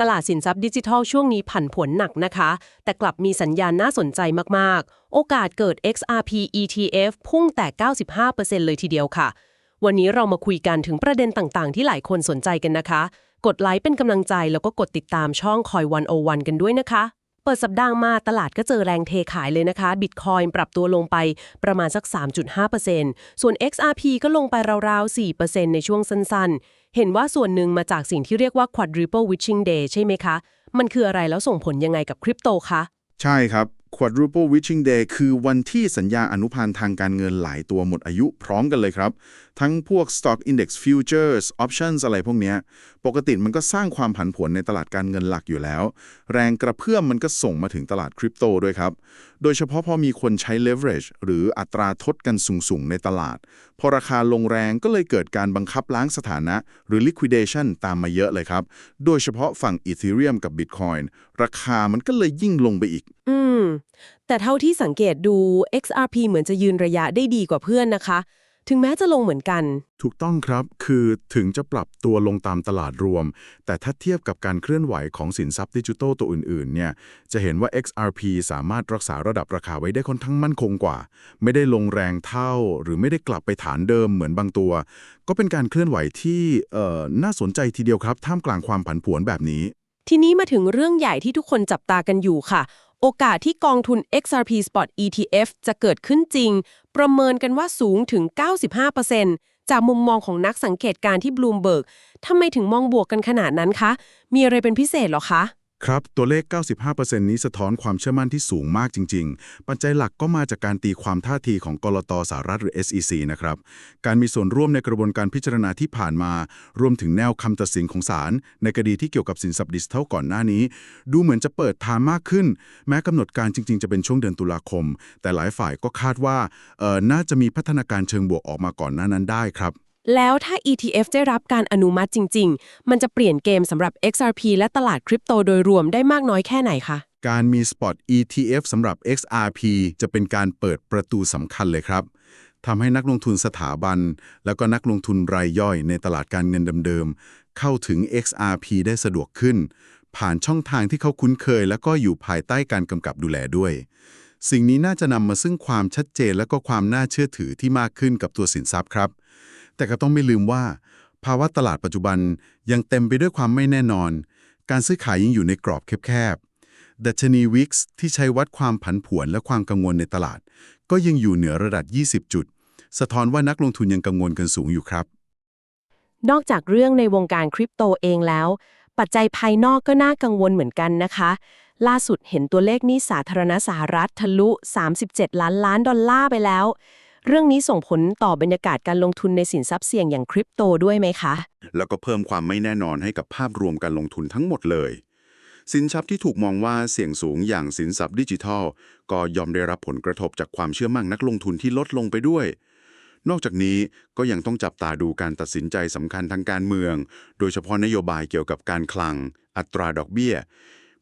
ตลาดสินทรัพย์ดิจิทัลช่วงนี้ผันผวนหนักนะคะ แต่กลับมีสัญญาณน่าสนใจมาก ๆ โอกาสเกิด XRP ETF พุ่งแต่ 95%เลยทีเดียวค่ะ วันนี้เรามาคุยกันถึงประเด็นต่าง ๆ ที่หลายคนสนใจกันนะคะ กดไลค์เป็นกำลังใจแล้วก็กดติดตามช่องคอยวันโอวันกันด้วยนะคะ เปิดสัปดาห์มาตลาดก็เจอแรงเทขายเลยนะคะบิตคอยน์ปรับตัวลงไปประมาณสัก 3.5%ส่วน XRP ก็ลงไปราวๆ 4%ในช่วงสั้นๆ เห็นว่าส่วนหนึ่งมาจากสิ่งที่เรียกว่า quadruple witching day ใช่ไหมคะ มันคืออะไรแล้วส่งผลยังไงกับคริปโตคะ ใช่ครับ Quadruple Witching Day คือวันที่สัญญาอนุพันธ์ทางการเงินหลายตัวหมดอายุพร้อมกันเลยครับ ทั้งพวก Stock Index Futures Options อะไรพวกนี้ ปกติมันก็สร้างความผันผวนในตลาดการเงินหลักอยู่แล้ว แรงกระเพื่อมมันก็ส่งมาถึงตลาดคริปโตด้วยครับโดยเฉพาะพอมีคนใช้ leverage หรืออัตราทดกันสูงๆ ในตลาด พอราคาลงแรงก็เลยเกิดการบังคับล้างสถานะ หรือ liquidation ตามมาเยอะเลยครับ โดยเฉพาะฝั่ง Ethereum กับ Bitcoin ราคามันก็เลยยิ่งลงไปอีก อืม แต่เท่าที่สังเกตดู XRP เหมือนจะยืนระยะได้ดีกว่าเพื่อนนะคะ ถึงแม้จะลงเหมือนกัน ถูกต้องครับ คือถึงจะปรับตัวลงตามตลาดรวม แต่ถ้าเทียบกับการเคลื่อนไหวของสินทรัพย์ดิจิทัลตัวอื่นๆ เนี่ย จะเห็นว่า XRP สามารถรักษาระดับราคาไว้ได้ค่อนข้างมั่นคงกว่า ไม่ได้ลงแรงเท่า หรือไม่ได้กลับไปฐานเดิมเหมือนบางตัว ก็เป็นการเคลื่อนไหวที่เอ่อน่าสนใจทีเดียวครับ ท่ามกลางความผันผวนแบบนี้ ทีนี้มาถึงเรื่องใหญ่ที่ทุกคนจับตากันอยู่ค่ะ โอกาสที่กองทุน XRP Spot ETF จะเกิดขึ้นจริง ประเมินกันว่าสูงถึง 95%จากมุมมองของนักสังเกตการณ์ที่ Bloomberg ทำไมถึงมองบวกกันขนาดนั้นคะ มีอะไรเป็นพิเศษหรอคะ ครับ ตัวเลข 95%นี้สะท้อนความเชื่อมั่นที่สูงมากจริง ๆ ปัจจัยหลักก็มาจากการตีความท่าทีของกลตสหรัฐหรือ SEC นะครับ การมีส่วนร่วมในกระบวนการพิจารณาที่ผ่านมา รวมถึงแนวคำตัดสินของศาลในคดีที่เกี่ยวกับสินทรัพย์ดิจิทัลก่อนหน้านี้ ดูเหมือนจะเปิดทางมากขึ้น แม้กำหนดการจริง ๆ จะเป็นช่วงเดือนตุลาคม แต่หลายฝ่ายก็คาดว่าเอ่อน่าจะมีพัฒนาการเชิงบวกออกมาก่อนหน้านั้นได้ครับ แล้วถ้า ETF ได้รับการอนุมัติจริง ๆ มันจะเปลี่ยนเกมสำหรับ XRP และตลาดคริปโตโดยรวมได้มากน้อยแค่ไหนคะ การมี Spot ETF สำหรับ XRP จะเป็นการเปิดประตูสำคัญเลยครับทำให้นักลงทุนสถาบัน แล้วก็นักลงทุนรายย่อยในตลาดการเงินเดิมๆ เข้าถึง XRP ได้สะดวกขึ้น ผ่านช่องทางที่เขาคุ้นเคย แล้วก็อยู่ภายใต้การกำกับดูแลด้วย สิ่งนี้น่าจะนำมาซึ่งความชัดเจนและก็ความน่าเชื่อถือที่มากขึ้นกับตัวสินทรัพย์ครับ แต่ก็ต้องไม่ลืมว่า ภาวะตลาดปัจจุบันยังเต็มไปด้วยความไม่แน่นอน การซื้อขายยังอยู่ในกรอบแคบๆดัชนีวิกซ์ที่ใช้วัดความผันผวนและความกังวลในตลาด ก็ยังอยู่เหนือระดับ 20 จุด สะท้อนว่านักลงทุนยังกังวลกันสูงอยู่ครับ นอกจากเรื่องในวงการคริปโตเองแล้ว ปัจจัยภายนอกก็น่ากังวลเหมือนกันนะคะ ล่าสุดเห็นตัวเลขนี้สาธารณสหรัฐทะลุ 37 ล้านล้านดอลลาร์ไปแล้ว เรื่องนี้ส่งผลต่อบรรยากาศการลงทุนในสินทรัพย์เสี่ยงอย่างคริปโตด้วยไหมคะ แล้วก็เพิ่มความไม่แน่นอนให้กับภาพรวมการลงทุนทั้งหมดเลย สินทรัพย์ที่ถูกมองว่าเสี่ยงสูงอย่างสินทรัพย์ดิจิทัล ก็ยอมได้รับผลกระทบจากความเชื่อมั่นนักลงทุนที่ลดลงไปด้วย นอกจากนี้ก็ยังต้องจับตาดูการตัดสินใจสำคัญทางการเมือง โดยเฉพาะนโยบายเกี่ยวกับการคลัง อัตราดอกเบี้ย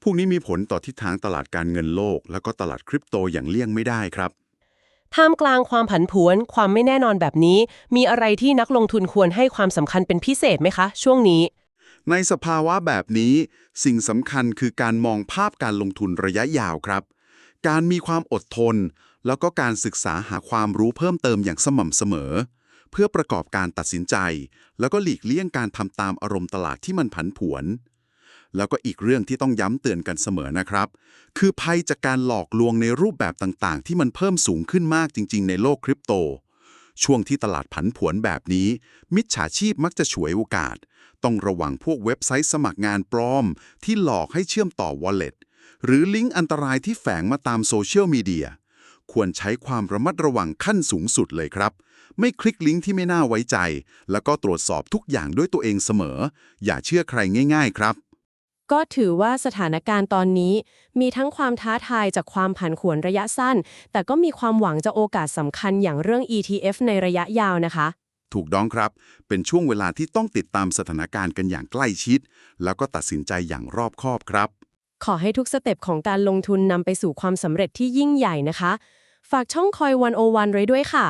พวกนี้มีผลต่อทิศทางตลาดการเงินโลก แล้วก็ตลาดคริปโตอย่างเลี่ยงไม่ได้ครับ ท่ามกลางความผันผวน ความไม่แน่นอนแบบนี้ มีอะไรที่นักลงทุนควรให้ความสำคัญเป็นพิเศษไหมคะ ช่วงนี้ ในสภาวะแบบนี้ สิ่งสำคัญคือการมองภาพการลงทุนระยะยาวครับ การมีความอดทน แล้วก็การศึกษาหาความรู้เพิ่มเติมอย่างสม่ำเสมอ เพื่อประกอบการตัดสินใจ แล้วก็หลีกเลี่ยงการทำตามอารมณ์ตลาดที่มันผันผวน แล้วก็อีกเรื่องที่ต้องย้ำเตือนกันเสมอนะครับ คือภัยจากการหลอกลวงในรูปแบบต่างๆ ที่มันเพิ่มสูงขึ้นมากจริง ๆ ในโลกคริปโต ช่วงที่ตลาดผันผวนแบบนี้ มิจฉาชีพมักจะฉวยโอกาส ต้องระวังพวกเว็บไซต์สมัครงานปลอม ที่หลอกให้เชื่อมต่อ Wallet หรือลิงก์อันตรายที่แฝงมาตามโซเชียลมีเดียควรใช้ความระมัดระวังขั้นสูงสุดเลยครับ ไม่คลิกลิงก์ที่ไม่น่าไว้ใจ แล้วก็ตรวจสอบทุกอย่างด้วยตัวเองเสมอ อย่าเชื่อใครง่าย ๆ ครับ ก็ถือว่าสถานการณ์ตอนนี้ มีทั้งความท้าทายจากความผันผวนระยะสั้น แต่ก็มีความหวังจากโอกาสสำคัญอย่างเรื่อง ETF ในระยะยาวนะคะ ถูกต้องครับ เป็นช่วงเวลาที่ต้องติดตามสถานการณ์กันอย่างใกล้ชิด แล้วก็ตัดสินใจอย่างรอบคอบครับ ขอให้ทุกสเต็ปของการลงทุนนำไปสู่ความสำเร็จที่ยิ่งใหญ่นะคะ ฝากช่องคอยวันโอวันไว้ด้วยค่ะ